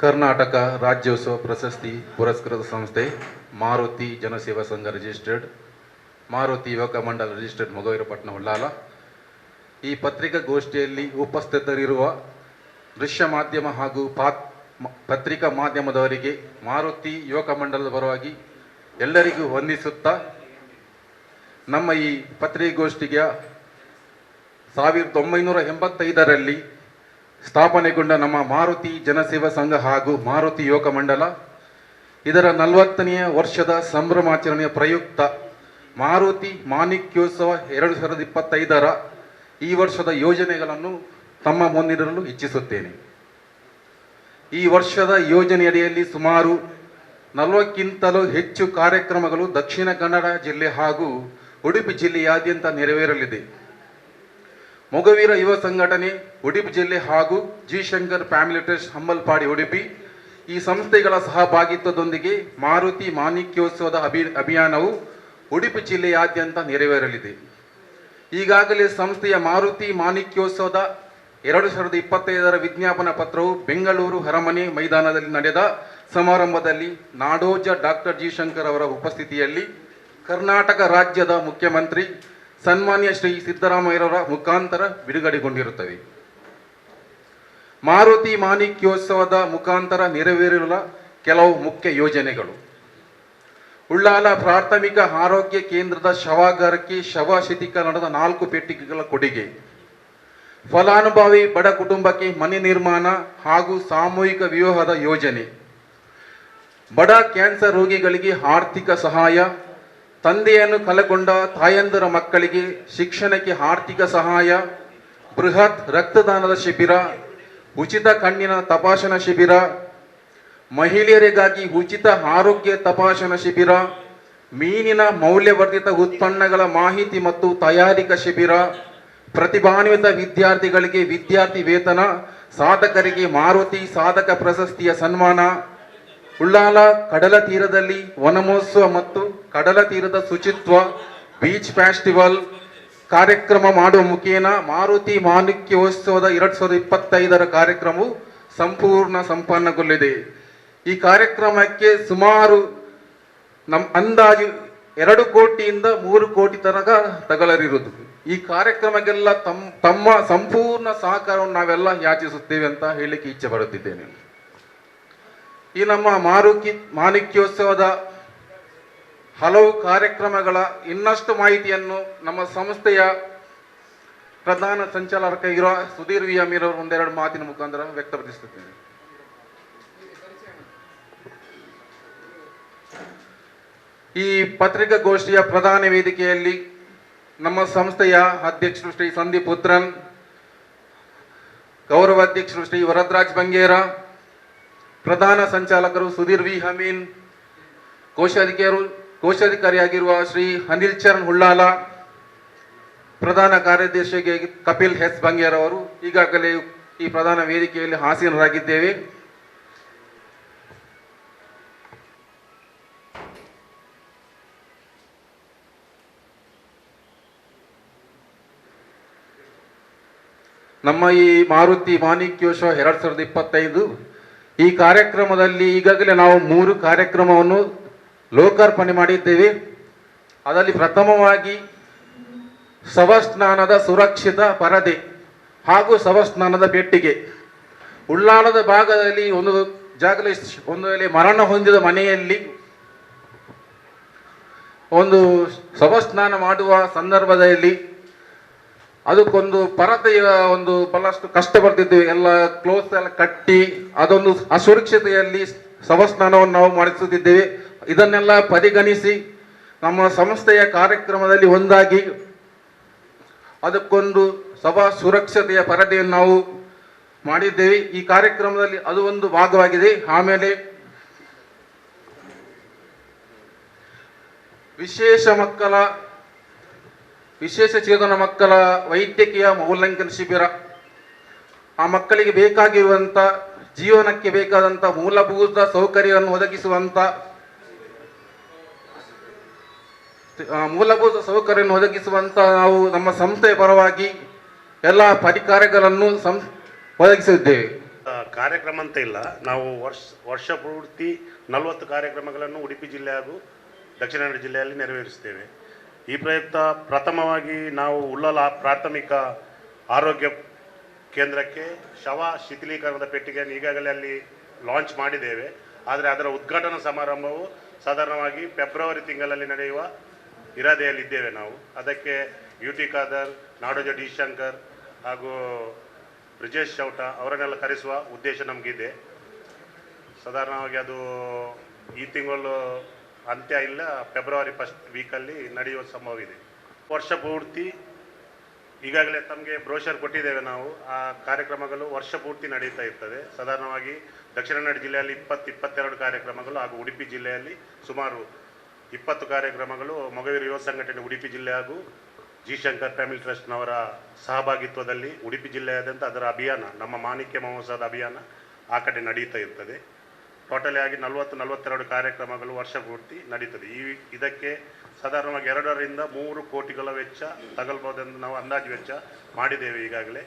ಕರ್ನಾಟಕ ರಾಜ್ಯೋತ್ಸವ ಪ್ರಶಸ್ತಿ ಪುರಸ್ಕೃತ ಸಂಸ್ಥೆ ಮಾರುತಿ ಜನಸೇವಾ ಸಂಘ ರಿಜಿಸ್ಟರ್ಡ್, ಮಾರುತಿ ಯುವಕ ಮಂಡಲ ರಿಜಿಸ್ಟರ್ಡ್ ಮೊಗವೀರಪಟ್ಟಣ ಉಳ್ಳಾಲ ಈ ಪತ್ರಿಕಾಗೋಷ್ಠಿಯಲ್ಲಿ ಉಪಸ್ಥಿತರಿರುವ ದೃಶ್ಯ ಮಾಧ್ಯಮ ಹಾಗೂ ಪಾತ್ ಪತ್ರಿಕಾ ಮಾಧ್ಯಮದವರಿಗೆ ಮಾರುತಿ ಯುವಕ ಮಂಡಲದ ಪರವಾಗಿ ಎಲ್ಲರಿಗೂ ವಂದಿಸುತ್ತಾ, ನಮ್ಮ ಈ ಪತ್ರಿಕಾಗೋಷ್ಠಿಗೆ ಸಾವಿರದ ಒಂಬೈನೂರ ಎಂಬತ್ತೈದರಲ್ಲಿ ಸ್ಥಾಪನೆಗೊಂಡ ನಮ್ಮ ಮಾರುತಿ ಜನಸೇವಾ ಸಂಘ ಹಾಗೂ ಮಾರುತಿ ಯುವಕ ಮಂಡಲ, ಇದರ ನಲವತ್ತನೆಯ ವರ್ಷದ ಸಂಭ್ರಮಾಚರಣೆಯ ಪ್ರಯುಕ್ತ ಮಾರುತಿ ಮಾಣಿಕ್ಯೋತ್ಸವ ಎರಡು ಸಾವಿರದ ಇಪ್ಪತ್ತೈದರ ಈ ವರ್ಷದ ಯೋಜನೆಗಳನ್ನು ತಮ್ಮ ಮುಂದಿಡಲು ಇಚ್ಛಿಸುತ್ತೇನೆ. ಈ ವರ್ಷದ ಯೋಜನೆಯಡಿಯಲ್ಲಿ ಸುಮಾರು ನಲವಕ್ಕಿಂತಲೂ ಹೆಚ್ಚು ಕಾರ್ಯಕ್ರಮಗಳು ದಕ್ಷಿಣ ಕನ್ನಡ ಜಿಲ್ಲೆ ಹಾಗೂ ಉಡುಪಿ ಜಿಲ್ಲೆಯಾದ್ಯಂತ ನೆರವೇರಲಿದೆ. ಮೊಗವೀರ ಯುವ ಸಂಘಟನೆ, ಉಡುಪಿ ಜಿಲ್ಲೆ ಹಾಗೂ G Shankar family trust Hambalpadi Udupi. ಈ ಸಂಸ್ಥೆಗಳ ಸಹಭಾಗಿತ್ವದೊಂದಿಗೆ ಮಾರುತಿ ಮಾಣಿಕ್ಯೋತ್ಸವದ ಅಭಿ, ಅಭಿಯಾನವು ಉಡುಪಿ ಜಿಲ್ಲೆಯಾದ್ಯಂತ ನೆರವೇರಲಿದೆ. ಈಗಾಗಲೇ ಸಂಸ್ಥೆಯ ಮಾರುತಿ ಮಾಣಿಕ್ಯೋತ್ಸವದ ಎರಡು ಸಾವಿರದ ಇಪ್ಪತ್ತೈದರ ವಿಜ್ಞಾಪನಾ ಪತ್ರವು ಬೆಂಗಳೂರು ಅರಮನೆ ಮೈದಾನದಲ್ಲಿ ನಡೆದ ಸಮಾರಂಭದಲ್ಲಿ ನಾಡೋಜ ಡಾಕ್ಟರ್ ಜಿ ಶಂಕರ್ ಅವರ ಉಪಸ್ಥಿತಿಯಲ್ಲಿ ಕರ್ನಾಟಕ ರಾಜ್ಯದ ಮುಖ್ಯಮಂತ್ರಿ ಸನ್ಮಾನ್ಯ ಶ್ರೀ ಸಿದ್ದರಾಮಯ್ಯರವರ ಮುಖಾಂತರ ಬಿಡುಗಡೆಗೊಂಡಿರುತ್ತವೆ. ಮಾರುತಿ ಮಾಣಿಕ್ಯೋತ್ಸವದ ಮುಖಾಂತರ ನೆರವೇರಿರುವ ಕೆಲವು ಮುಖ್ಯ ಯೋಜನೆಗಳು. ಉಳ್ಳಾಲ ಪ್ರಾಥಮಿಕ ಆರೋಗ್ಯ ಕೇಂದ್ರದ ಶವಾಗಾರಕ್ಕೆ ಶವ ಶೀತೀಕರಣದ ನಾಲ್ಕು ಪೆಟ್ಟಿಗೆಗಳ ಕೊಡುಗೆ. ಫಲಾನುಭವಿ ಬಡ ಕುಟುಂಬಕ್ಕೆ ಮನೆ ನಿರ್ಮಾಣ ಹಾಗೂ ಸಾಮೂಹಿಕ ವಿವಾಹದ ಯೋಜನೆ. ಬಡ ಕ್ಯಾನ್ಸರ್ ರೋಗಿಗಳಿಗೆ ಆರ್ಥಿಕ ಸಹಾಯ ತಂದೆಯನ್ನು ಕಲಕೊಂಡ ತಾಯಂದಿರ ಮಕ್ಕಳಿಗೆ ಶಿಕ್ಷಣಕ್ಕೆ ಆರ್ಥಿಕ ಸಹಾಯ, ಬೃಹತ್ ರಕ್ತದಾನದ ಶಿಬಿರ, ಉಚಿತ ಕಣ್ಣಿನ ತಪಾಸಣಾ ಶಿಬಿರ, ಮಹಿಳೆಯರಿಗಾಗಿ ಉಚಿತ ಆರೋಗ್ಯ ತಪಾಸಣಾ ಶಿಬಿರ, ಮೀನಿನ ಮೌಲ್ಯವರ್ಧಿತ ಉತ್ಪನ್ನಗಳ ಮಾಹಿತಿ ಮತ್ತು ತಯಾರಿಕಾ ಶಿಬಿರ, ಪ್ರತಿಭಾನ್ವಿತ ವಿದ್ಯಾರ್ಥಿಗಳಿಗೆ ವಿದ್ಯಾರ್ಥಿ ವೇತನ, ಸಾಧಕರಿಗೆ ಮಾರುತಿ, ಸಾಧಕ ಪ್ರಶಸ್ತಿಯ ಸನ್ಮಾನ ಉಳ್ಳಾಲ ಕಡಲ ತೀರದಲ್ಲಿ ವನಮಹೋತ್ಸವ ಮತ್ತು ಕಡಲ ತೀರದ ಶುಚಿತ್ವ ಬೀಚ್ ಫೆಸ್ಟಿವಲ್ ಕಾರ್ಯಕ್ರಮ ಮಾಡುವ ಮುಖೇನ ಮಾರುತಿ ಮಾಣಿಕ್ಯೋತ್ಸವದ ಎರಡ್ ಸಾವಿರದ ಇಪ್ಪತ್ತೈದರ ಕಾರ್ಯಕ್ರಮವು ಸಂಪೂರ್ಣ ಸಂಪನ್ನಗೊಳ್ಳಿದೆ. ಈ ಕಾರ್ಯಕ್ರಮಕ್ಕೆ ಸುಮಾರು ನಮ್ ಅಂದಾಜು ಎರಡು ಕೋಟಿಯಿಂದ ಮೂರು ಕೋಟಿ ತನಕ ತಗಲರಿರುವುದು ಈ ಕಾರ್ಯಕ್ರಮಕ್ಕೆಲ್ಲ ತಮ್ಮ ಸಂಪೂರ್ಣ ಸಹಕಾರವನ್ನು ನಾವೆಲ್ಲ ಯಾಚಿಸುತ್ತೇವೆ ಅಂತ ಹೇಳಲಿಕ್ಕೆ ಇಚ್ಛೆ ಪಡುತ್ತಿದ್ದೇನೆ. ಈ ನಮ್ಮ ಮಾರುಕಿ ಮಾಣಿಕ್ಯೋತ್ಸವದ ಹಲವು ಕಾರ್ಯಕ್ರಮಗಳ ಇನ್ನಷ್ಟು ಮಾಹಿತಿಯನ್ನು ನಮ್ಮ ಸಂಸ್ಥೆಯ ಪ್ರಧಾನ ಸಂಚಾಲಕ ಇರುವ ಸುಧೀರ್ ವಿ ಅಮೀರ್ ಅವರು ಒಂದೆರಡು ಮಾತಿನ ಮುಖಾಂತರ ವ್ಯಕ್ತಪಡಿಸುತ್ತೇನೆ. ಈ ಪತ್ರಿಕಾಗೋಷ್ಠಿಯ ಪ್ರಧಾನ ವೇದಿಕೆಯಲ್ಲಿ ನಮ್ಮ ಸಂಸ್ಥೆಯ ಅಧ್ಯಕ್ಷರು ಶ್ರೀ ಸಂದೀಪ್ ಪುತ್ರನ್ ಗೌರವ ಅಧ್ಯಕ್ಷರು ಶ್ರೀ ವರದ್ರಾಜ್ ಬಂಗೇರ ಪ್ರಧಾನ ಸಂಚಾಲಕರು ಸುಧೀರ್ ವಿ. ಹಮೀನ್ ಕೋಶಾಧಿಕಾರು ಕೋಶಾಧಿಕಾರಿಯಾಗಿರುವ ಶ್ರೀ ಅನಿಲ್ ಚರಣ್ ಹುಳ್ಳಾಲ, ಪ್ರಧಾನ ಕಾರ್ಯದರ್ಶಿಗೆ ಕಪಿಲ್ ಎಸ್. ಬಂಗೇರ್ ಅವರು ಈಗಾಗಲೇ ಈ ಪ್ರಧಾನ ವೇದಿಕೆಯಲ್ಲಿ ಹಾಸೀನರಾಗಿದ್ದೇವೆ ನಮ್ಮ ಈ ಮಾರುತಿ ಮಾಣಿಕ್ಯೋಶ ಎರಡು ಸಾವಿರದ ಇಪ್ಪತ್ತೈದು ಈ ಕಾರ್ಯಕ್ರಮದಲ್ಲಿ ಈಗಾಗಲೇ ನಾವು ಮೂರು ಕಾರ್ಯಕ್ರಮವನ್ನು ಲೋಕಾರ್ಪಣೆ ಮಾಡಿದ್ದೇವೆ. ಅದರಲ್ಲಿ ಪ್ರಥಮವಾಗಿ ಸವಸ್ನಾನದ ಸುರಕ್ಷಿತ ಪರದೆ ಹಾಗೂ ಸವಸ್ನಾನದ ಪೆಟ್ಟಿಗೆ. ಉಳ್ಳಾಣದ ಭಾಗದಲ್ಲಿ ಒಂದು ಜಾಗದಲ್ಲಿ ಒಂದು ವೇಳೆ ಮರಣ ಹೊಂದಿದ ಮನೆಯಲ್ಲಿ ಒಂದು ಸವಸ್ನಾನ ಮಾಡುವ ಸಂದರ್ಭದಲ್ಲಿ ಅದಕ್ಕೊಂದು ಪರದೆಯ ಒಂದು ಬಹಳಷ್ಟು ಕಷ್ಟ ಬರ್ತಿದ್ವಿ. ಎಲ್ಲ ಕ್ಲೋಸ್ ಎಲ್ಲ ಕಟ್ಟಿ, ಅದೊಂದು ಅಸುರಕ್ಷತೆಯಲ್ಲಿ ಶವಸ್ನಾನವನ್ನು ನಾವು ಮಾಡಿಸುತ್ತಿದ್ದೇವೆ. ಇದನ್ನೆಲ್ಲ ಪರಿಗಣಿಸಿ ನಮ್ಮ ಸಂಸ್ಥೆಯ ಕಾರ್ಯಕ್ರಮದಲ್ಲಿ ಒಂದಾಗಿ ಅದಕ್ಕೊಂದು ಸಭಾ ಸುರಕ್ಷತೆಯ ಪರದೆಯನ್ನು ನಾವು ಮಾಡಿದ್ದೇವೆ. ಈ ಕಾರ್ಯಕ್ರಮದಲ್ಲಿ ಅದು ಒಂದು ಭಾಗವಾಗಿದೆ. ಆಮೇಲೆ ವಿಶೇಷ ಮಕ್ಕಳ ವಿಶೇಷ ಚೇತನ ಮಕ್ಕಳ ವೈದ್ಯಕೀಯ ಮೌಲ್ಯಾಂಕನ ಶಿಬಿರ. ಆ ಮಕ್ಕಳಿಗೆ ಬೇಕಾಗಿರುವಂಥ ಜೀವನಕ್ಕೆ ಬೇಕಾದಂಥ ಮೂಲಭೂತ ಸೌಕರ್ಯವನ್ನು ಒದಗಿಸುವಂಥ ಮೂಲಭೂತ ಸೌಕರ್ಯವನ್ನು ಒದಗಿಸುವಂಥ ನಾವು ನಮ್ಮ ಸಂಸ್ಥೆಯ ಪರವಾಗಿ ಎಲ್ಲ ಪರಿಕಾರಗಳನ್ನು ಸಂ, ಒದಗಿಸಿದ್ದೇವೆ. ಕಾರ್ಯಕ್ರಮ ಅಂತ ಇಲ್ಲ. ನಾವು ವರ್ಷ ವರ್ಷ ಪೂರ್ತಿ ನಲವತ್ತು ಕಾರ್ಯಕ್ರಮಗಳನ್ನು ಉಡುಪಿ ಜಿಲ್ಲೆ ಹಾಗೂ ದಕ್ಷಿಣ ಕನ್ನಡ ಜಿಲ್ಲೆಯಲ್ಲಿ ನೆರವೇರಿಸ್ತೇವೆ ಈ ಪ್ರಯುಕ್ತ ಪ್ರಥಮವಾಗಿ ನಾವು ಉಳ್ಳಲ ಪ್ರಾಥಮಿಕ ಆರೋಗ್ಯ ಕೇಂದ್ರಕ್ಕೆ ಶವ ಶಿಥಿಲೀಕರಣದ ಪೆಟ್ಟಿಗೆಯನ್ನು ಈಗಾಗಲೇ ಅಲ್ಲಿ ಲಾಂಚ್ ಮಾಡಿದ್ದೇವೆ. ಆದರೆ ಅದರ ಉದ್ಘಾಟನಾ ಸಮಾರಂಭವು ಸಾಧಾರಣವಾಗಿ ಫೆಬ್ರವರಿ ತಿಂಗಳಲ್ಲಿ ನಡೆಯುವ ಇರಾದೆಯಲ್ಲಿದ್ದೇವೆ ನಾವು. ಅದಕ್ಕೆ U T Khader, Nadoja D Shankar ಹಾಗೂ ಬ್ರಿಜೇಶ್ ಚೌಟ ಅವರನ್ನೆಲ್ಲ ಕರೆಸುವ ಉದ್ದೇಶ ನಮಗಿದೆ. ಸಾಧಾರಣವಾಗಿ ಅದು ಈ ತಿಂಗಳು ಅಂತ್ಯ ಇಲ್ಲ ಫೆಬ್ರವರಿ ಫಸ್ಟ್ ವೀಕಲ್ಲಿ ನಡೆಯುವ ಸಂಭವ ಇದೆ ವರ್ಷ ಪೂರ್ತಿ ಈಗಾಗಲೇ ತಮಗೆ ಬ್ರೋಷರ್ ಕೊಟ್ಟಿದ್ದೇವೆ ನಾವು. ಆ ಕಾರ್ಯಕ್ರಮಗಳು ವರ್ಷ ಪೂರ್ತಿ ನಡೀತಾ ಇರ್ತದೆ. ಸಾಧಾರಣವಾಗಿ ದಕ್ಷಿಣ ಕನ್ನಡ ಜಿಲ್ಲೆಯಲ್ಲಿ ಇಪ್ಪತ್ತು, ಇಪ್ಪತ್ತೆರಡು ಕಾರ್ಯಕ್ರಮಗಳು ಹಾಗೂ ಉಡುಪಿ ಜಿಲ್ಲೆಯಲ್ಲಿ ಸುಮಾರು ಇಪ್ಪತ್ತು ಕಾರ್ಯಕ್ರಮಗಳು ಮೊಗವೀರ ಯುವ ಸಂಘಟನೆ ಉಡುಪಿ ಜಿಲ್ಲೆ ಹಾಗೂ ಜಿ ಶಂಕರ್ ಫ್ಯಾಮಿಲಿ ಟ್ರಸ್ಟ್ನವರ ಸಹಭಾಗಿತ್ವದಲ್ಲಿ ಉಡುಪಿ ಜಿಲ್ಲೆಯಾದ್ಯಂತ ಅದರ ಅಭಿಯಾನ, ನಮ್ಮ ಮಾಣಿಕ್ಯ ಮಹೋತ್ಸವದ ಅಭಿಯಾನ ಆ ಕಡೆ ನಡೀತಾ ಇರ್ತದೆ. ಟೋಟಲಿ ಆಗಿ ನಲವತ್ತು, ನಲವತ್ತೆರಡು ಕಾರ್ಯಕ್ರಮಗಳು ವರ್ಷ ಪೂರ್ತಿ ನಡೀತದೆ. ಈ ಇದಕ್ಕೆ ಸಾಧಾರಣವಾಗಿ ಎರಡರಿಂದ ಮೂರು ಕೋಟಿಗಳ ವೆಚ್ಚ ತಗಲ್ಬೋದೆಂದು ನಾವು ಅಂದಾಜು ವೆಚ್ಚ ಮಾಡಿದ್ದೇವೆ ಈಗಾಗಲೇ.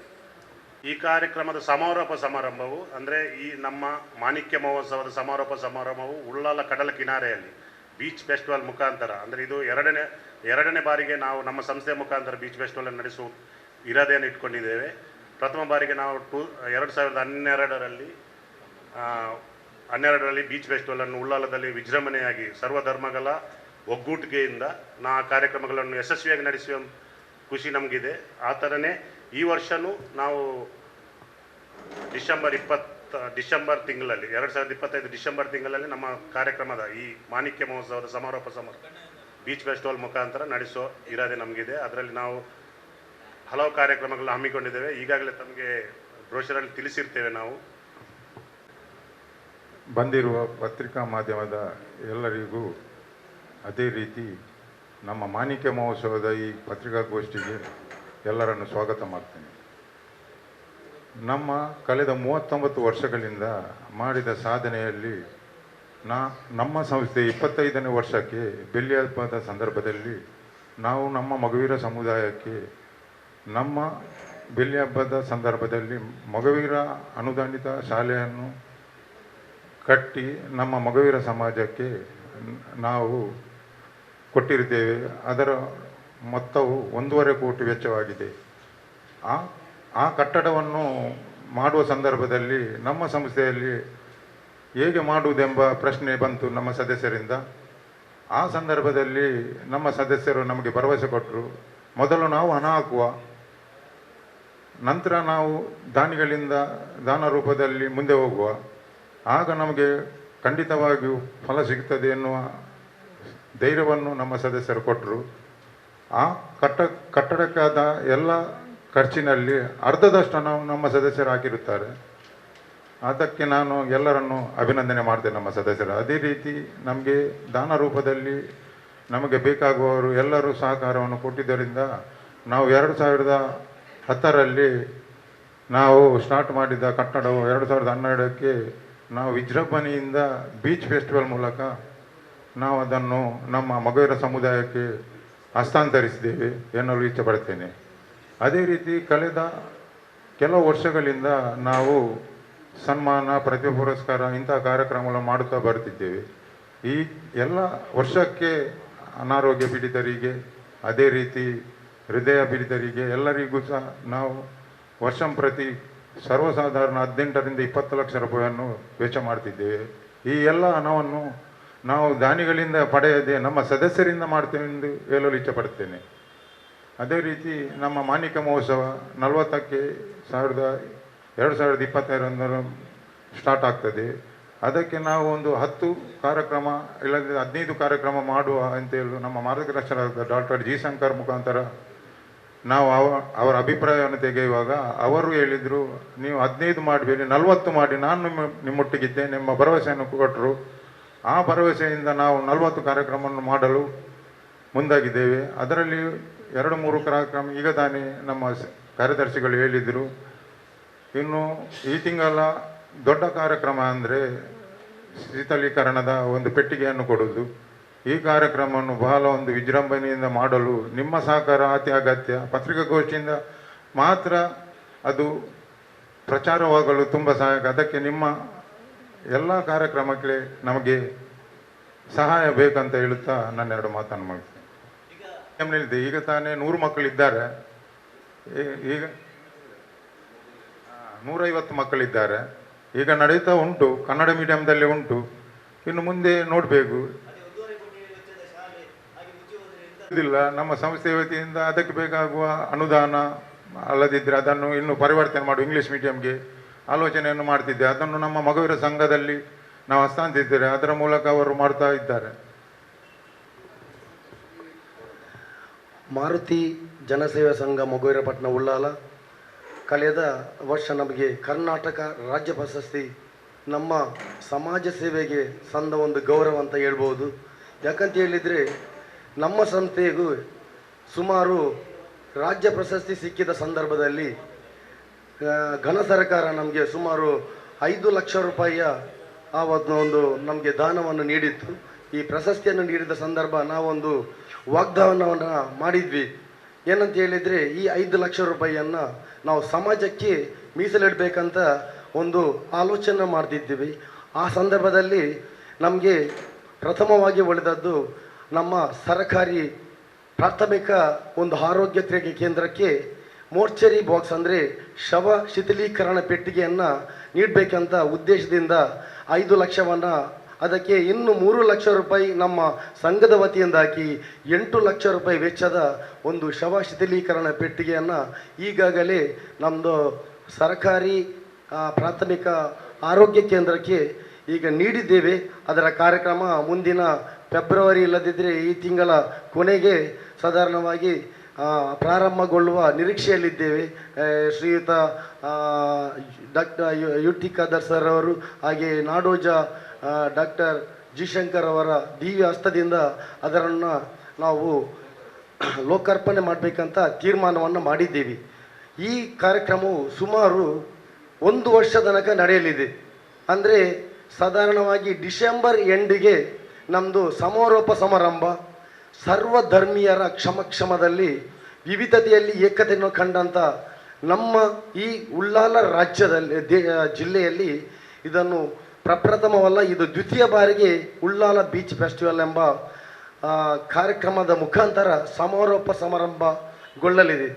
ಈ ಕಾರ್ಯಕ್ರಮದ ಸಮಾರೋಪ ಸಮಾರಂಭವು, ಅಂದರೆ ಈ ನಮ್ಮ ಮಾಣಿಕ್ಯ ಮಹೋತ್ಸವದ ಸಮಾರೋಪ ಸಮಾರಂಭವು ಉಳ್ಳಾಲ ಕಡಲ ಕಿನಾರೆಯಲ್ಲಿ ಬೀಚ್ ಫೆಸ್ಟಿವಲ್ ಮುಖಾಂತರ, ಅಂದರೆ ಇದು ಎರಡನೇ ಎರಡನೇ ಬಾರಿಗೆ ನಾವು ನಮ್ಮ ಸಂಸ್ಥೆ ಮುಖಾಂತರ ಬೀಚ್ ಫೆಸ್ಟಿವಲ್ ನಡೆಸುವ ಇರಾದೆಯನ್ನು ಇಟ್ಕೊಂಡಿದ್ದೇವೆ. ಪ್ರಥಮ ಬಾರಿಗೆ ನಾವು ಟೂ, ಎರಡು ಸಾವಿರದ ಹನ್ನೆರಡರಲ್ಲಿ ಹನ್ನೆರಡರಲ್ಲಿ ಬೀಚ್ ಫೆಸ್ಟಿವಲನ್ನು ಉಳ್ಳಾಲದಲ್ಲಿ ವಿಜೃಂಭಣೆಯಾಗಿ ಸರ್ವಧರ್ಮಗಳ ಒಗ್ಗೂಟಿಕೆಯಿಂದ ನಾ ಕಾರ್ಯಕ್ರಮಗಳನ್ನು ಯಶಸ್ವಿಯಾಗಿ ನಡೆಸುವ ಖುಷಿ ನಮಗಿದೆ. ಆ ಥರನೇ ಈ ವರ್ಷವೂ ನಾವು ಡಿಸೆಂಬರ್ ಇಪ್ಪತ್ತ, ಡಿಸೆಂಬರ್ ತಿಂಗಳಲ್ಲಿ, ಎರಡು ಸಾವಿರದ ಇಪ್ಪತ್ತೈದು ಡಿಸೆಂಬರ್ ತಿಂಗಳಲ್ಲಿ ನಮ್ಮ ಕಾರ್ಯಕ್ರಮದ ಈ ಮಾಣಿಕ್ಯ ಮಹೋತ್ಸವದ ಸಮಾರೋಪ ಸಮಾರೋಪ ಬೀಚ್ ಫೆಸ್ಟಿವಲ್ ಮುಖಾಂತರ ನಡೆಸೋ ಇರಾದೆ ನಮಗಿದೆ. ಅದರಲ್ಲಿ ನಾವು ಹಲವು ಕಾರ್ಯಕ್ರಮಗಳನ್ನು ಹಮ್ಮಿಕೊಂಡಿದ್ದೇವೆ. ಈಗಾಗಲೇ ತಮಗೆ ಬ್ರೋಷರಲ್ಲಿ ತಿಳಿಸಿರ್ತೇವೆ ನಾವು. ಬಂದಿರುವ ಪತ್ರಿಕಾ ಮಾಧ್ಯಮದ ಎಲ್ಲರಿಗೂ ಅದೇ ರೀತಿ ನಮ್ಮ ಮಾಣಿಕ್ಯ ಮಹೋತ್ಸವದ ಈ ಪತ್ರಿಕಾಗೋಷ್ಠಿಗೆ ಎಲ್ಲರನ್ನು ಸ್ವಾಗತ ಮಾಡ್ತೇನೆ. ನಮ್ಮ ಕಳೆದ ಮೂವತ್ತೊಂಬತ್ತು ವರ್ಷಗಳಿಂದ ಮಾಡಿದ ಸಾಧನೆಯಲ್ಲಿ ನಾ, ನಮ್ಮ ಸಂಸ್ಥೆ ಇಪ್ಪತ್ತೈದನೇ ವರ್ಷಕ್ಕೆ ಬೆಳ್ಳಿ ಹಬ್ಬದ ಸಂದರ್ಭದಲ್ಲಿ ನಾವು ನಮ್ಮ ಮಗುವೀರ ಸಮುದಾಯಕ್ಕೆ ನಮ್ಮ ಬೆಳ್ಳಿ ಹಬ್ಬದ ಸಂದರ್ಭದಲ್ಲಿ ಮಗುವೀರ ಅನುದಾನಿತ ಶಾಲೆಯನ್ನು ಕಟ್ಟಿ ನಮ್ಮ ಮಗವೀರ ಸಮಾಜಕ್ಕೆ ನಾವು ಕೊಟ್ಟಿರುತ್ತೇವೆ. ಅದರ ಮೊತ್ತವು ಒಂದೂವರೆ ಕೋಟಿ ವೆಚ್ಚವಾಗಿದೆ. ಆ ಆ ಕಟ್ಟಡವನ್ನು ಮಾಡುವ ಸಂದರ್ಭದಲ್ಲಿ ನಮ್ಮ ಸಂಸ್ಥೆಯಲ್ಲಿ ಹೇಗೆ ಮಾಡುವುದೆಂಬ ಪ್ರಶ್ನೆ ಬಂತು ನಮ್ಮ ಸದಸ್ಯರಿಂದ. ಆ ಸಂದರ್ಭದಲ್ಲಿ ನಮ್ಮ ಸದಸ್ಯರು ನಮಗೆ ಭರವಸೆ ಕೊಟ್ಟರು, ಮೊದಲು ನಾವು ಹಣ ಹಾಕುವ, ನಂತರ ನಾವು ದಾನಿಗಳಿಂದ ದಾನ ರೂಪದಲ್ಲಿ ಮುಂದೆ ಹೋಗುವ ಆಗ ನಮಗೆ ಖಂಡಿತವಾಗಿಯೂ ಫಲ ಸಿಗ್ತದೆ ಎನ್ನುವ ಧೈರ್ಯವನ್ನು ನಮ್ಮ ಸದಸ್ಯರು ಕೊಟ್ಟರು. ಆ ಕಟ್ಟ, ಕಟ್ಟಡಕ್ಕಾದ ಎಲ್ಲ ಖರ್ಚಿನಲ್ಲಿ ಅರ್ಧದಷ್ಟು ನಾವು ನಮ್ಮ ಸದಸ್ಯರು ಹಾಕಿರುತ್ತಾರೆ ಅದಕ್ಕೆ ನಾನು ಎಲ್ಲರನ್ನು ಅಭಿನಂದನೆ ಮಾಡ್ತೇನೆ ನಮ್ಮ ಸದಸ್ಯರು. ಅದೇ ರೀತಿ ನಮಗೆ ದಾನ ರೂಪದಲ್ಲಿ ನಮಗೆ ಬೇಕಾಗುವವರು ಎಲ್ಲರೂ ಸಹಕಾರವನ್ನು ಕೊಟ್ಟಿದ್ದರಿಂದ ನಾವು ಎರಡು ಸಾವಿರದ ಹತ್ತರಲ್ಲಿ ನಾವು ಸ್ಟಾರ್ಟ್ ಮಾಡಿದ ಕಟ್ಟಡವು ಎರಡು ಸಾವಿರದ ಹನ್ನೆರಡಕ್ಕೆ ನಾವು ವಿಜೃಂಭಣೆಯಿಂದ ಬೀಚ್ ಫೆಸ್ಟಿವಲ್ ಮೂಲಕ ನಾವು ಅದನ್ನು ನಮ್ಮ ಮಗುವಿನ ಸಮುದಾಯಕ್ಕೆ ಹಸ್ತಾಂತರಿಸಿದ್ದೇವೆ ಎನ್ನಲು ಇಚ್ಛೆಪಡ್ತೇನೆ ಅದೇ ರೀತಿ ಕಳೆದ ಕೆಲವು ವರ್ಷಗಳಿಂದ ನಾವು ಸನ್ಮಾನ, ಪ್ರತಿಭೆ ಪುರಸ್ಕಾರ ಇಂಥ ಕಾರ್ಯಕ್ರಮಗಳನ್ನು ಮಾಡುತ್ತಾ ಬರ್ತಿದ್ದೇವೆ ಈ ಎಲ್ಲ ವರ್ಷಕ್ಕೆ ಅನಾರೋಗ್ಯ ಪೀಡಿತರಿಗೆ, ಅದೇ ರೀತಿ ಹೃದಯ ಪೀಡಿತರಿಗೆ ಎಲ್ಲರಿಗೂ ಸಹ ನಾವು ವರ್ಷಂ ಪ್ರತಿ ಸರ್ವಸಾಧಾರಣ ಹದಿನೆಂಟರಿಂದ ಇಪ್ಪತ್ತು ಲಕ್ಷ ರೂಪಾಯಿಯನ್ನು ವೆಚ್ಚ ಮಾಡ್ತಿದ್ದೇವೆ. ಈ ಎಲ್ಲ ಹಣವನ್ನು ನಾವು ದಾನಿಗಳಿಂದ ಪಡೆಯದೆ ನಮ್ಮ ಸದಸ್ಯರಿಂದ ಮಾಡ್ತೇವೆ ಎಂದು ಹೇಳಲು ಇಚ್ಛಪಡ್ತೇನೆ ಅದೇ ರೀತಿ ನಮ್ಮ ಮಾಣಿಕ ಮಹೋತ್ಸವ ನಲವತ್ತಕ್ಕೆ ಸಾವಿರದ ಎರಡು ಸಾವಿರದ ಇಪ್ಪತ್ತೈದರಂದು ಸ್ಟಾರ್ಟ್ ಆಗ್ತದೆ. ಅದಕ್ಕೆ ನಾವು ಒಂದು ಹತ್ತು ಕಾರ್ಯಕ್ರಮ ಇಲ್ಲದಿದ್ದರೆ ಹದಿನೈದು ಕಾರ್ಯಕ್ರಮ ಮಾಡುವ ಅಂತ ಹೇಳಿ ನಮ್ಮ ಮಾರ್ಗದರ್ಶಕರಾದ ಡಾಕ್ಟರ್ ಜಿ ಶಂಕರ್ ಮುಖಾಂತರ ನಾವು ಅವ, ಅವರ ಅಭಿಪ್ರಾಯವನ್ನು ತೆಗೆಯುವಾಗ ಅವರು ಹೇಳಿದರು, ನೀವು ಹದಿನೈದು ಮಾಡಬೇಡಿ ನಲವತ್ತು ಮಾಡಿ, ನಾನು ನಿಮ್ಮ, ನಿಮ್ಮೊಟ್ಟಿಗಿದ್ದೆ, ನಿಮ್ಮ ಭರವಸೆಯನ್ನು ಕೊಟ್ಟರು. ಆ ಭರವಸೆಯಿಂದ ನಾವು ನಲವತ್ತು ಕಾರ್ಯಕ್ರಮವನ್ನು ಮಾಡಲು ಮುಂದಾಗಿದ್ದೇವೆ. ಅದರಲ್ಲಿ ಎರಡು ಮೂರು ಕಾರ್ಯಕ್ರಮ ಈಗ ತಾನೇ ನಮ್ಮ ಕಾರ್ಯದರ್ಶಿಗಳು ಹೇಳಿದರು. ಇನ್ನು ಈ ತಿಂಗಳ ದೊಡ್ಡ ಕಾರ್ಯಕ್ರಮ ಅಂದರೆ ಶೀತಲೀಕರಣದ ಒಂದು ಪೆಟ್ಟಿಗೆಯನ್ನು ಕೊಡುವುದು. ಈ ಕಾರ್ಯಕ್ರಮವನ್ನು ಬಹಳ ಒಂದು ವಿಜೃಂಭಣೆಯಿಂದ ಮಾಡಲು ನಿಮ್ಮ ಸಹಕಾರ ಅತಿ ಅಗತ್ಯ. ಪತ್ರಿಕಾಗೋಷ್ಠಿಯಿಂದ ಮಾತ್ರ ಅದು ಪ್ರಚಾರವಾಗಲು ತುಂಬ ಸಹಾಯಕ. ಅದಕ್ಕೆ ನಿಮ್ಮ ಎಲ್ಲ ಕಾರ್ಯಕ್ರಮಕ್ಕೆ ನಮಗೆ ಸಹಾಯ ಬೇಕಂತ ಹೇಳುತ್ತಾ ನನ್ನ ಎರಡು ಮಾತನ್ನು ಮಾಡ್ತೀನಿ ಈಗ ತಾನೇ ನೂರು ಮಕ್ಕಳಿದ್ದಾರೆ. ಈಗ ನೂರೈವತ್ತು ಮಕ್ಕಳಿದ್ದಾರೆ. ಈಗ ನಡೀತಾ ಉಂಟು, ಕನ್ನಡ ಮೀಡಿಯಂದಲ್ಲಿ ಉಂಟು. ಇನ್ನು ಮುಂದೆ ನೋಡಬೇಕು. ಇದಿಲ್ಲ ನಮ್ಮ ಸಂಸ್ಥೆ ವತಿಯಿಂದ ಅದಕ್ಕೆ ಬೇಕಾಗುವ ಅನುದಾನ ಅಲ್ಲದಿದ್ದರೆ ಅದನ್ನು ಇನ್ನು ಪರಿವರ್ತನೆ ಮಾಡುವ ಇಂಗ್ಲೀಷ್ ಮೀಡಿಯಂಗೆ ಆಲೋಚನೆಯನ್ನು ಮಾಡ್ತಿದ್ದೆ. ಅದನ್ನು ನಮ್ಮ ಮಗುವಿರ ಸಂಘದಲ್ಲಿ ನಾವು ಹಸ್ತಾಂತಿದ್ದೇವೆ ಅದರ ಮೂಲಕ ಅವರು ಮಾಡ್ತಾ ಇದ್ದಾರೆ. ಮಾರುತಿ ಜನಸೇವಾ ಸಂಘ ಮೊಗವೀರಪಟ್ಟಣ ಉಳ್ಳಾಲ ಕಳೆದ ವರ್ಷ ನಮಗೆ ಕರ್ನಾಟಕ ರಾಜ್ಯ ಪ್ರಶಸ್ತಿ ನಮ್ಮ ಸಮಾಜ ಸೇವೆಗೆ ಸಂದ ಒಂದು ಗೌರವ ಅಂತ ಹೇಳ್ಬೋದು. ಯಾಕಂತ ಹೇಳಿದರೆ ನಮ್ಮ ಸಂಸ್ಥೆಗೂ ಸುಮಾರು ರಾಜ್ಯ ಪ್ರಶಸ್ತಿ ಸಿಕ್ಕಿದ ಸಂದರ್ಭದಲ್ಲಿ ಘನ ಸರ್ಕಾರ ನಮಗೆ ಸುಮಾರು ಐದು ಲಕ್ಷ ರೂಪಾಯಿಯ ಆ ಒಂದು ನಮಗೆ ದಾನವನ್ನು ನೀಡಿತ್ತು. ಈ ಪ್ರಶಸ್ತಿಯನ್ನು ನೀಡಿದ ಸಂದರ್ಭ ನಾವೊಂದು ವಾಗ್ದಾನವನ್ನು ಮಾಡಿದ್ವಿ. ಏನಂತ ಹೇಳಿದರೆ, ಈ ಐದು ಲಕ್ಷ ರೂಪಾಯಿಯನ್ನು ನಾವು ಸಮಾಜಕ್ಕೆ ಮೀಸಲಿಡಬೇಕಂತ ಒಂದು ಆಲೋಚನೆ ಮಾಡ್ತಿದ್ದೀವಿ. ಆ ಸಂದರ್ಭದಲ್ಲಿ ನಮಗೆ ಪ್ರಥಮವಾಗಿ ಒಳ್ಳೆದದ್ದು ನಮ್ಮ ಸರ್ಕಾರಿ ಪ್ರಾಥಮಿಕ ಒಂದು ಆರೋಗ್ಯ ತೆರಿಗೆ ಕೇಂದ್ರಕ್ಕೆ ಮೋರ್ಚರಿ ಬಾಕ್ಸ್ ಅಂದರೆ ಶವ ಶಿಥಿಲೀಕರಣ ಪೆಟ್ಟಿಗೆಯನ್ನು ನೀಡಬೇಕಂತ ಉದ್ದೇಶದಿಂದ ಐದು ಲಕ್ಷವನ್ನು ಅದಕ್ಕೆ ಇನ್ನು ಮೂರು ಲಕ್ಷ ರೂಪಾಯಿ ನಮ್ಮ ಸಂಘದ ವತಿಯಿಂದ ಹಾಕಿ ಎಂಟು ಲಕ್ಷ ರೂಪಾಯಿ ವೆಚ್ಚದ ಒಂದು ಶವ ಶಿಥಿಲೀಕರಣ ಪೆಟ್ಟಿಗೆಯನ್ನು ಈಗಾಗಲೇ ನಮ್ಮದು ಸರ್ಕಾರಿ ಪ್ರಾಥಮಿಕ ಆರೋಗ್ಯ ಕೇಂದ್ರಕ್ಕೆ ಈಗ ನೀಡಿದ್ದೇವೆ. ಅದರ ಕಾರ್ಯಕ್ರಮ ಮುಂದಿನ ಫೆಬ್ರವರಿ ಇಲ್ಲದಿದ್ದರೆ ಈ ತಿಂಗಳ ಕೊನೆಗೆ ಸಾಧಾರಣವಾಗಿ ಪ್ರಾರಂಭಗೊಳ್ಳುವ ನಿರೀಕ್ಷೆಯಲ್ಲಿದ್ದೇವೆ. ಶ್ರೀಯುತ doctor U T Khader sir ಅವರು, ಹಾಗೆ ನಾಡೋಜ ಡಾಕ್ಟರ್ ಜಿ ಶಂಕರ್ ಅವರ ದಿವ್ಯ ಹಸ್ತದಿಂದ ಅದರನ್ನು ನಾವು ಲೋಕಾರ್ಪಣೆ ಮಾಡಬೇಕಂತ ತೀರ್ಮಾನವನ್ನು ಮಾಡಿದ್ದೀವಿ. ಈ ಕಾರ್ಯಕ್ರಮವು ಸುಮಾರು ಒಂದು ವರ್ಷ ತನಕ ನಡೆಯಲಿದೆ. ಅಂದರೆ ಸಾಧಾರಣವಾಗಿ ಡಿಸೆಂಬರ್ ಎಂಡಿಗೆ ನಮ್ಮದು ಸಮಾರೋಪ ಸಮಾರಂಭ ಸರ್ವಧರ್ಮೀಯರ ಕ್ಷಮಕ್ಷಮದಲ್ಲಿ ವಿವಿಧತೆಯಲ್ಲಿ ಏಕತೆಯನ್ನು ಕಂಡಂಥ ನಮ್ಮ ಈ ಉಳ್ಳಾಲ ರಾಜ್ಯದಲ್ಲಿ, ದೇ ಜಿಲ್ಲೆಯಲ್ಲಿ ಇದನ್ನು ಪ್ರಪ್ರಥಮವಲ್ಲ, ಇದು ದ್ವಿತೀಯ ಬಾರಿಗೆ ಉಳ್ಳಾಲ ಬೀಚ್ ಫೆಸ್ಟಿವಲ್ ಎಂಬ ಕಾರ್ಯಕ್ರಮದ ಮುಖಾಂತರ ಸಮಾರೋಪ ಸಮಾರಂಭಗೊಳ್ಳಲಿದೆ.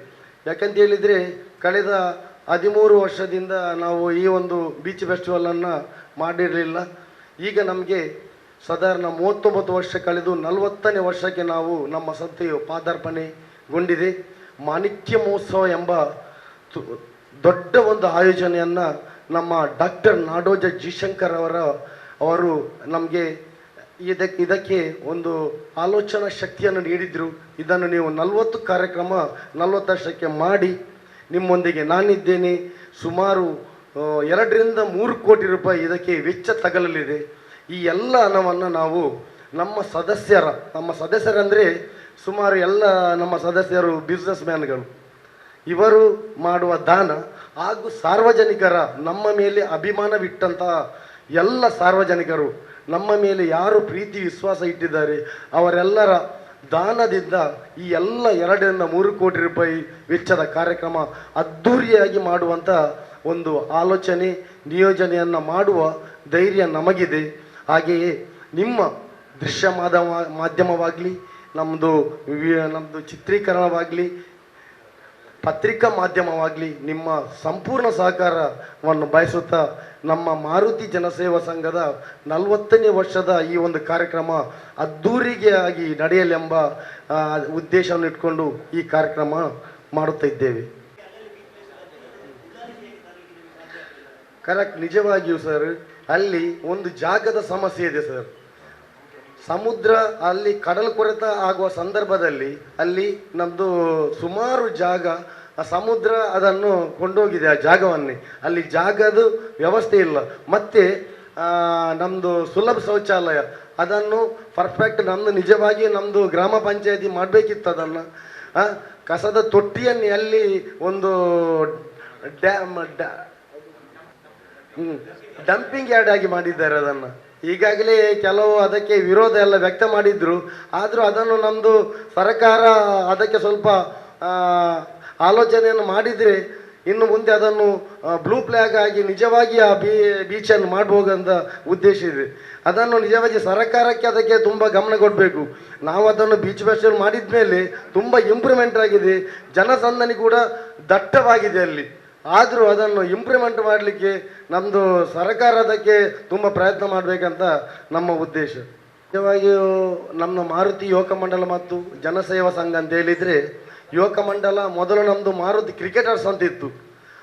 ಯಾಕಂತ ಹೇಳಿದರೆ, ಕಳೆದ ಹದಿಮೂರು ವರ್ಷದಿಂದ ನಾವು ಈ ಒಂದು ಬೀಚ್ ಫೆಸ್ಟಿವಲನ್ನು ಮಾಡಿರಲಿಲ್ಲ. ಈಗ ನಮಗೆ ಸಾಧಾರಣ ಮೂವತ್ತೊಂಬತ್ತು ವರ್ಷ ಕಳೆದು ನಲವತ್ತನೇ ವರ್ಷಕ್ಕೆ ನಾವು ನಮ್ಮ ಸಂಸ್ಥೆಯು ಪಾದಾರ್ಪಣೆಗೊಂಡಿದೆ. ಮಾಣಿಕ್ಯ ಮಹೋತ್ಸವ ಎಂಬ ದೊಡ್ಡ ಒಂದು ಆಯೋಜನೆಯನ್ನು ನಮ್ಮ ಡಾಕ್ಟರ್ ನಾಡೋಜ ಜಿಶಂಕರ್ ಅವರ, ಅವರು ನಮಗೆ ಇದಕ್ಕೆ ಇದಕ್ಕೆ ಒಂದು ಆಲೋಚನಾ ಶಕ್ತಿಯನ್ನು ನೀಡಿದ್ರು. ಇದನ್ನು ನೀವು ನಲವತ್ತು ಕಾರ್ಯಕ್ರಮ ನಲವತ್ತು ವರ್ಷಕ್ಕೆ ಮಾಡಿ ನಿಮ್ಮೊಂದಿಗೆ ನಾನಿದ್ದೇನೆ. ಸುಮಾರು ಎರಡರಿಂದ ಮೂರು ಕೋಟಿ ರೂಪಾಯಿ ಇದಕ್ಕೆ ವೆಚ್ಚ ತಗಲಲಿದೆ. ಈ ಎಲ್ಲ ಹಣವನ್ನು ನಾವು ನಮ್ಮ ಸದಸ್ಯರ, ನಮ್ಮ ಸದಸ್ಯರಂದರೆ ಸುಮಾರು ಎಲ್ಲ ನಮ್ಮ ಸದಸ್ಯರು ಬಿಸ್ನೆಸ್ ಮ್ಯಾನ್ಗಳು ಇವರು ಮಾಡುವ ದಾನ ಹಾಗೂ ಸಾರ್ವಜನಿಕರ ನಮ್ಮ ಮೇಲೆ ಅಭಿಮಾನವಿಟ್ಟಂತಹ ಎಲ್ಲ ಸಾರ್ವಜನಿಕರು, ನಮ್ಮ ಮೇಲೆ ಯಾರು ಪ್ರೀತಿ, ವಿಶ್ವಾಸ ಇಟ್ಟಿದ್ದಾರೆ, ಅವರೆಲ್ಲರ ದಾನದಿಂದ ಈ ಎಲ್ಲ ಎರಡರಿಂದ ಮೂರು ಕೋಟಿ ರೂಪಾಯಿ ವೆಚ್ಚದ ಕಾರ್ಯಕ್ರಮ ಅದ್ಧೂರಿಯಾಗಿ ಮಾಡುವಂಥ ಒಂದು ಆಲೋಚನೆ, ನಿಯೋಜನೆಯನ್ನು ಮಾಡುವ ಧೈರ್ಯ ನಮಗಿದೆ. ಹಾಗೆಯೇ ನಿಮ್ಮ ದೃಶ್ಯ ಮಾಧ್ಯಮ ಮಾಧ್ಯಮವಾಗಲಿ ನಮ್ಮದು ನಮ್ಮದು ಚಿತ್ರೀಕರಣವಾಗಲಿ, ಪತ್ರಿಕಾ ಮಾಧ್ಯಮವಾಗಲಿ, ನಿಮ್ಮ ಸಂಪೂರ್ಣ ಸಹಕಾರವನ್ನು ಬಯಸುತ್ತಾ ನಮ್ಮ ಮಾರುತಿ ಜನಸೇವಾ ಸಂಘದ ನಲವತ್ತನೇ ವರ್ಷದ ಈ ಒಂದು ಕಾರ್ಯಕ್ರಮ ಅದ್ಧೂರಿಗೆ ಆಗಿ ನಡೆಯಲೆಂಬ ಉದ್ದೇಶವನ್ನು ಇಟ್ಕೊಂಡು ಈ ಕಾರ್ಯಕ್ರಮ ಮಾಡುತ್ತಾ ಇದ್ದೇವೆ. ಕರೆಕ್ಟ್, ನಿಜವಾಗಿಯೂ ಸರ್ ಅಲ್ಲಿ ಒಂದು ಜಾಗದ ಸಮಸ್ಯೆ ಇದೆ, ಸರ್. ಸಮುದ್ರ ಅಲ್ಲಿ ಕಡಲು ಕೊರೆತ ಆಗುವ ಸಂದರ್ಭದಲ್ಲಿ ಅಲ್ಲಿ ನಮ್ಮದು ಸುಮಾರು ಜಾಗ, ಆ ಸಮುದ್ರ ಅದನ್ನು ಕೊಂಡೋಗಿದೆ, ಆ ಜಾಗವನ್ನೇ. ಅಲ್ಲಿ ಜಾಗದ ವ್ಯವಸ್ಥೆ ಇಲ್ಲ. ಮತ್ತೆ ನಮ್ಮದು ಸುಲಭ ಶೌಚಾಲಯ, ಅದನ್ನು ಪರ್ಫೆಕ್ಟ್ ನಮ್ಮದು ನಿಜವಾಗಿ ನಮ್ಮದು ಗ್ರಾಮ ಪಂಚಾಯತಿ ಮಾಡಬೇಕಿತ್ತು ಅದನ್ನು. ಕಸದ ತೊಟ್ಟಿಯನ್ನು ಅಲ್ಲಿ ಒಂದು ಡ್ಯಾಮ್, ಡ್ಯಾ, ಹ್ಮ್. ಡಂಪಿಂಗ್ ಯಾರ್ಡ್ ಆಗಿ ಮಾಡಿದ್ದಾರೆ ಅದನ್ನು. ಈಗಾಗಲೇ ಕೆಲವು ಅದಕ್ಕೆ ವಿರೋಧ ಎಲ್ಲ ವ್ಯಕ್ತ ಮಾಡಿದ್ರು. ಆದರೂ ಅದನ್ನು ನಮ್ಮದು ಸರ್ಕಾರ ಅದಕ್ಕೆ ಸ್ವಲ್ಪ ಆಲೋಚನೆಯನ್ನು ಮಾಡಿದರೆ ಇನ್ನು ಮುಂದೆ ಅದನ್ನು ಬ್ಲೂ ಫ್ಲ್ಯಾಗ್ ಆಗಿ ನಿಜವಾಗಿ ಆ ಬೀ, ಬೀಚನ್ನು ಮಾಡಬಹುದಂತ ಉದ್ದೇಶ ಇದೆ. ಅದನ್ನು ನಿಜವಾಗಿ ಸರ್ಕಾರಕ್ಕೆ ಅದಕ್ಕೆ ತುಂಬ ಗಮನ ಕೊಡಬೇಕು. ನಾವು ಅದನ್ನು ಬೀಚ್ ಫೆಸ್ಟಿವಲ್ ಮಾಡಿದ ಮೇಲೆ ತುಂಬ ಇಂಪ್ರೂವ್ಮೆಂಟ್ ಆಗಿದೆ. ಜನಸಂದಣಿ ಕೂಡ ದಟ್ಟವಾಗಿದೆ ಅಲ್ಲಿ. ಆದರೂ ಅದನ್ನು ಇಂಪ್ರೂವ್ಮೆಂಟ್ ಮಾಡಲಿಕ್ಕೆ ನಮ್ಮದು ಸರ್ಕಾರ ಅದಕ್ಕೆ ತುಂಬ ಪ್ರಯತ್ನ ಮಾಡಬೇಕಂತ ನಮ್ಮ ಉದ್ದೇಶ. ಮುಖ್ಯವಾಗಿಯೂ ನಮ್ಮ ಮಾರುತಿ ಯುವಕ ಮಂಡಲ ಮತ್ತು ಜನಸೇವಾ ಸಂಘ ಅಂತ ಹೇಳಿದರೆ ಯುವಕ ಮಂಡಲ ಮೊದಲು ನಮ್ಮದು ಮಾರುತಿ ಕ್ರಿಕೆಟರ್ಸ್ ಅಂತ ಇತ್ತು.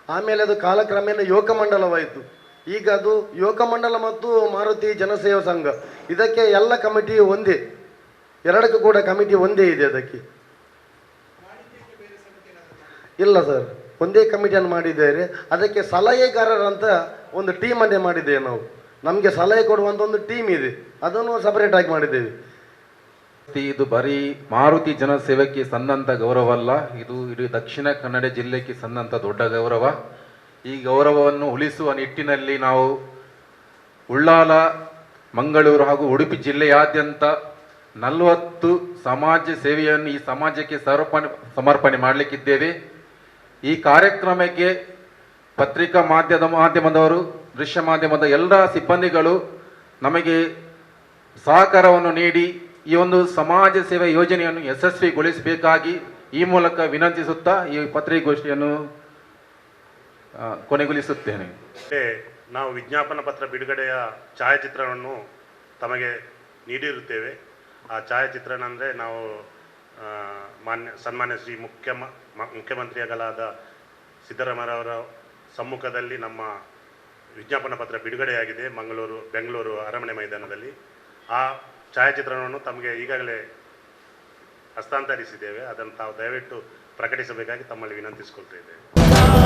ಆಮೇಲೆ ಅದು ಕಾಲಕ್ರಮೇಣ ಯುವಕ ಮಂಡಲವಾಯಿತು ಈಗ ಅದು ಯುವಕ ಮಂಡಲ ಮತ್ತು ಮಾರುತಿ ಜನಸೇವಾ ಸಂಘ. ಇದಕ್ಕೆ ಎಲ್ಲ ಕಮಿಟಿ ಒಂದೇ. ಎರಡಕ್ಕೂ ಕೂಡ ಕಮಿಟಿ ಒಂದೇ ಇದೆ ಅದಕ್ಕೆ. ಇಲ್ಲ ಸರ್. ಒಂದೇ ಕಮಿಟಿಯನ್ನು ಮಾಡಿದ್ದೇವೆ ಅದಕ್ಕೆ ಸಲಹೆಗಾರರಂತ ಒಂದು ಟೀಮನ್ನೇ ಮಾಡಿದ್ದೇವೆ ನಾವು. ನಮಗೆ ಸಲಹೆ ಕೊಡುವಂಥ ಒಂದು ಟೀಮ್ ಇದೆ. ಅದನ್ನು ಸಪರೇಟ್ ಆಗಿ ಮಾಡಿದ್ದೇವೆ. ಇದು ಬರೀ ಮಾರುತಿ ಜನಸೇವಕ್ಕೆ ಸಂದಂಥ ಗೌರವ ಅಲ್ಲ ಇದು ಇಡೀ ದಕ್ಷಿಣ ಕನ್ನಡ ಜಿಲ್ಲೆಗೆ ಸಂದಂಥ ದೊಡ್ಡ ಗೌರವ. ಈ ಗೌರವವನ್ನು ಉಳಿಸುವ ನಿಟ್ಟಿನಲ್ಲಿ ನಾವು ಉಳ್ಳಾಲ, ಮಂಗಳೂರು ಹಾಗೂ ಉಡುಪಿ ಜಿಲ್ಲೆಯಾದ್ಯಂತ ನಲವತ್ತು ಸಮಾಜ ಸೇವೆಯನ್ನು ಈ ಸಮಾಜಕ್ಕೆ ಸಮರ್ಪಣೆ ಸಮರ್ಪಣೆ ಮಾಡಲಿಕ್ಕಿದ್ದೇವೆ. ಈ ಕಾರ್ಯಕ್ರಮಕ್ಕೆ ಪತ್ರಿಕಾ ಮಾಧ್ಯಮ ಮಾಧ್ಯಮದವರು, ದೃಶ್ಯ ಮಾಧ್ಯಮದ ಎಲ್ಲ ಸಿಬ್ಬಂದಿಗಳು ನಮಗೆ ಸಹಕಾರವನ್ನು ನೀಡಿ ಈ ಒಂದು ಸಮಾಜ ಸೇವೆ ಯೋಜನೆಯನ್ನು ಯಶಸ್ವಿಗೊಳಿಸಬೇಕಾಗಿ ಈ ಮೂಲಕ ವಿನಂತಿಸುತ್ತಾ ಈ ಪತ್ರಿಕಾಗೋಷ್ಠಿಯನ್ನು ಕೊನೆಗೊಳಿಸುತ್ತೇನೆ. ನಾವು ವಿಜ್ಞಾಪನ ಪತ್ರ ಬಿಡುಗಡೆಯ ಛಾಯಾಚಿತ್ರವನ್ನು ತಮಗೆ ನೀಡಿರುತ್ತೇವೆ. ಆ ಛಾಯಾಚಿತ್ರಣ ಅಂದರೆ ನಾವು ಮಾನ್ಯ, ಸನ್ಮಾನ್ಯ ಶ್ರೀ ಮುಖ್ಯ ಮುಖ್ಯಮಂತ್ರಿಗಳಾದ ಸಿದ್ದರಾಮಯ್ಯವರ ಸಮ್ಮುಖದಲ್ಲಿ ನಮ್ಮ ವಿಜ್ಞಾಪನಾ ಪತ್ರ ಬಿಡುಗಡೆಯಾಗಿದೆ ಮಂಗಳೂರು, ಬೆಂಗಳೂರು ಅರಮನೆ ಮೈದಾನದಲ್ಲಿ. ಆ ಛಾಯಾಚಿತ್ರಣವನ್ನು ತಮಗೆ ಈಗಾಗಲೇ ಹಸ್ತಾಂತರಿಸಿದ್ದೇವೆ. ಅದನ್ನು ತಾವು ದಯವಿಟ್ಟು ಪ್ರಕಟಿಸಬೇಕಾಗಿ ತಮ್ಮಲ್ಲಿ ವಿನಂತಿಸಿಕೊಳ್ತಾ ಇದ್ದೇವೆ.